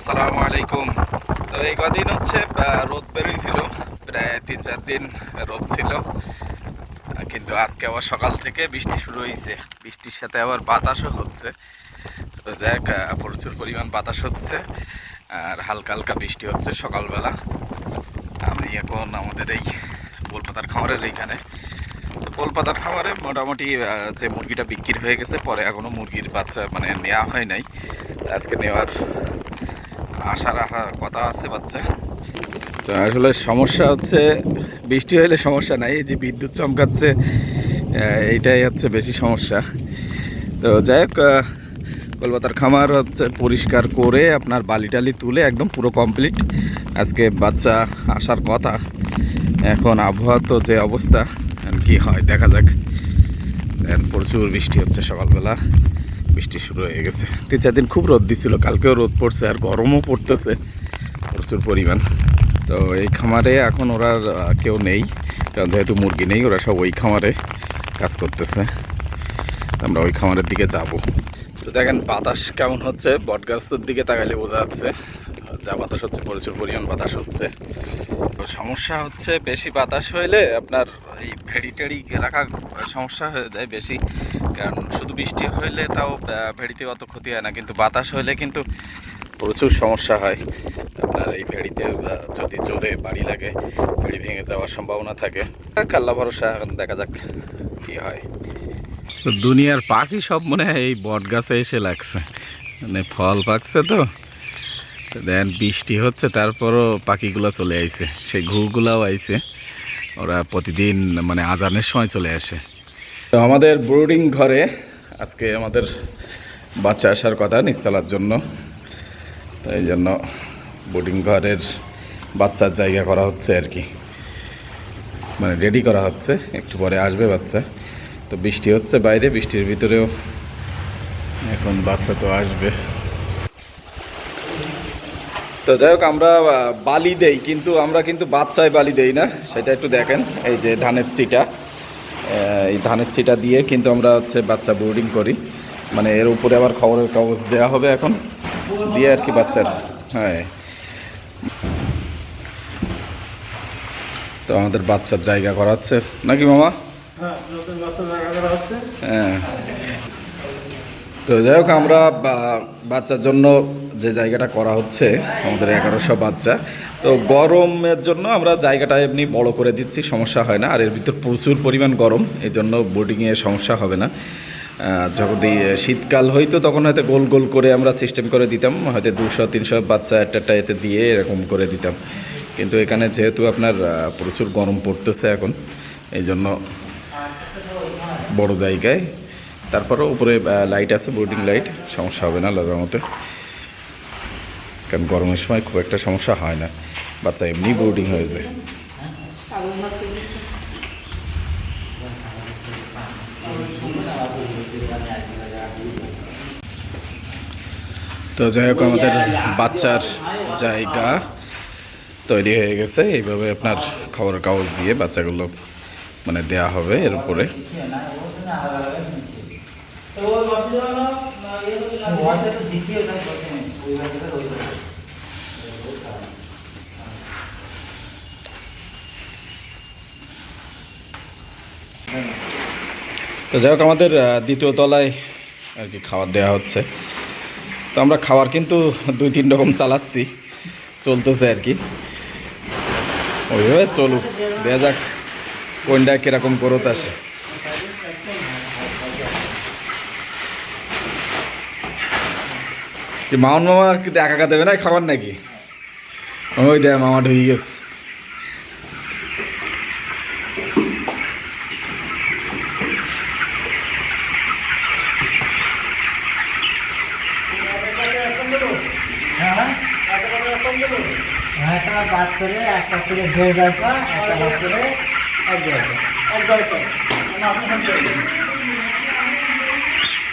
আসসালামু আলাইকুম। তো এই কদিন হচ্ছে রোদ বেরোইছিল। প্রায় তিন চার দিন রোদ ছিল। কিন্তু আজকে আবার সকাল থেকে বৃষ্টি শুরু হয়েছে বৃষ্টির সাথে আবার বাতাসও হচ্ছে। তো আহ, প্রচুর পরিমাণ বাতাস হচ্ছে আর হালকা হালকা বৃষ্টি হচ্ছে সকালবেলা। আমি এখন আমাদের এই গোলপাতার খামারের এইখানে। কলপাতার খামারে মোটামুটি যে মুরগিটা বিক্রি হয়ে গেছে পরে এখনও মুরগির বাচ্চা মানে নেওয়া হয় নাই। আজকে নেওয়ার আশা রাখা কথা আছে বাচ্চা। তো আসলে সমস্যা হচ্ছে, বৃষ্টি হলে সমস্যা নাই যে বিদ্যুৎ চমকাচ্ছে এইটাই হচ্ছে বেশি সমস্যা। তো যাই হোক কলকাতার খামার হচ্ছে পরিষ্কার করে আপনার বালি টালি তুলে একদম পুরো কমপ্লিট আজকে বাচ্চা আসার কথা, এখন আবহাওয়া তো যে অবস্থা কি হয়, দেখা যাক। প্রচুর বৃষ্টি হচ্ছে সকালবেলা। বৃষ্টি শুরু হয়ে গেছে। তিন চার দিন খুব রোদ দিছিল, কালকেও রোদ পড়ছে আর গরমও পড়তেছে, প্রচুর পরিমাণ। তো এই খামারে এখন ওরা কেউ নেই, কারণ যেহেতু মুরগি নেই, ওরা সব ওই খামারে কাজ করতেছে। আমরা ওই খামারের দিকে যাব। তো দেখেন, বাতাস কেমন হচ্ছে, বটগাছের দিকে তাকালে বোঝা যাচ্ছে, যা বাতাস হচ্ছে, প্রচুর পরিমাণ বাতাস হচ্ছে। তো সমস্যা হচ্ছে, বেশি বাতাস হইলে আপনার এই ভেড়ি টেড়ি রাখা সমস্যা হয়ে যায় বেশি। কারণ শুধু বৃষ্টি হইলে তাও ভেড়িতে অত ক্ষতি হয় না, কিন্তু বাতাস হইলে কিন্তু প্রচুর সমস্যা হয়। আপনার এই ভেড়িতে যদি জোরে বাড়ি লাগে, ভেড়ি ভেঙে যাওয়ার সম্ভাবনা থাকে। কাল্লা ভরসা দেখা যাক কি হয়। দুনিয়ার পাখি সব মনে হয় এই বট গাছে এসে লাগছে। মানে ফল পাকছে তো। তো দেন বৃষ্টি হচ্ছে, তারপরও পাখিগুলো চলে আইছে। সেই ঘুগুলাও আইছে। ওরা প্রতিদিন মানে আজানের সময় চলে আসে। তো আমাদের ব্রুডিং ঘরে আজকে আমাদের বাচ্চা আসার কথা নিশ্চলার জন্য। তো এই জন্য বোর্ডিং ঘরের বাচ্চার জায়গা করা হচ্ছে আর কি। মানে রেডি করা হচ্ছে, একটু পরে আসবে বাচ্চা। তো বৃষ্টি হচ্ছে বাইরে, বৃষ্টির ভিতরেও এখন বাচ্চা তো আসবে। তো যাই হোক, আমরা বালি দেই, কিন্তু আমরা কিন্তু বাচ্চায় বালি দেই না, সেটা একটু দেখেন। এই যে ধানের চিটা। এই ধানের চিটা দিয়ে কিন্তু আমরা হচ্ছে বাচ্চা বোর্ডিং করি। মানে এর উপরে আবার খবরের কাগজ দেওয়া হবে এখন। দিয়ে আর কি বাচ্চার হ্যাঁ। তো আমাদের বাচ্চার জায়গা করা হচ্ছে। নাকি মামা? হ্যাঁ হ্যাঁ। তো যাই হোক আমরা বাচ্চার জন্য যে জায়গাটা করা হচ্ছে আমাদের এগারোশো বাচ্চা। তো গরমের জন্য আমরা জায়গাটা এমনি বড় করে দিচ্ছি, সমস্যা হয় না। আর এর ভিতর প্রচুর পরিমাণ গরম এই জন্য বোর্ডিংয়ে সমস্যা হবে না। যদি শীতকাল হইতো তখন হয়তো গোল গোল করে আমরা সিস্টেম করে দিতাম, হয়তো দুশো, তিনশো বাচ্চা একটা একটা এতে দিয়ে এরকম করে দিতাম। কিন্তু এখানে যেহেতু আপনার প্রচুর গরম পড়তেছে এখন এই জন্য বড় জায়গায়। তারপরেও উপরে লাইট আছে বোর্ডিং লাইট সমস্যা হবে না লাগার মতো কারণ গরমের সময় খুব একটা সমস্যা হয় না। বাচ্চা এমনি বোর্ডিং হয়ে যায়। তো যাই হোক, আমাদের বাচ্চার জায়গা তৈরি হয়ে গেছে। এইভাবে আপনার খবরের কাগজ দিয়ে বাচ্চাগুলো মানে দেয়া হবে এর উপরে তো যাই হোক, আমাদের দ্বিতীয় তলায় আর কি খাবার দেওয়া হচ্ছে। তো আমরা খাবার কিন্তু দুই, তিন রকম চালাচ্ছি, চলতেছে আর কি। ওইভাবে চলুক দেখা যাক কোনটা কীরকম গ্রোথ আসে। কি মামন মামা কি একা দেবে না খাবার নাকি? ওই দেয়, মামা ঢুকে গেছে। একটা বাদ করে দুই গাছ একটা বাদ এক গাছ এক আপনি ফোন করবেন।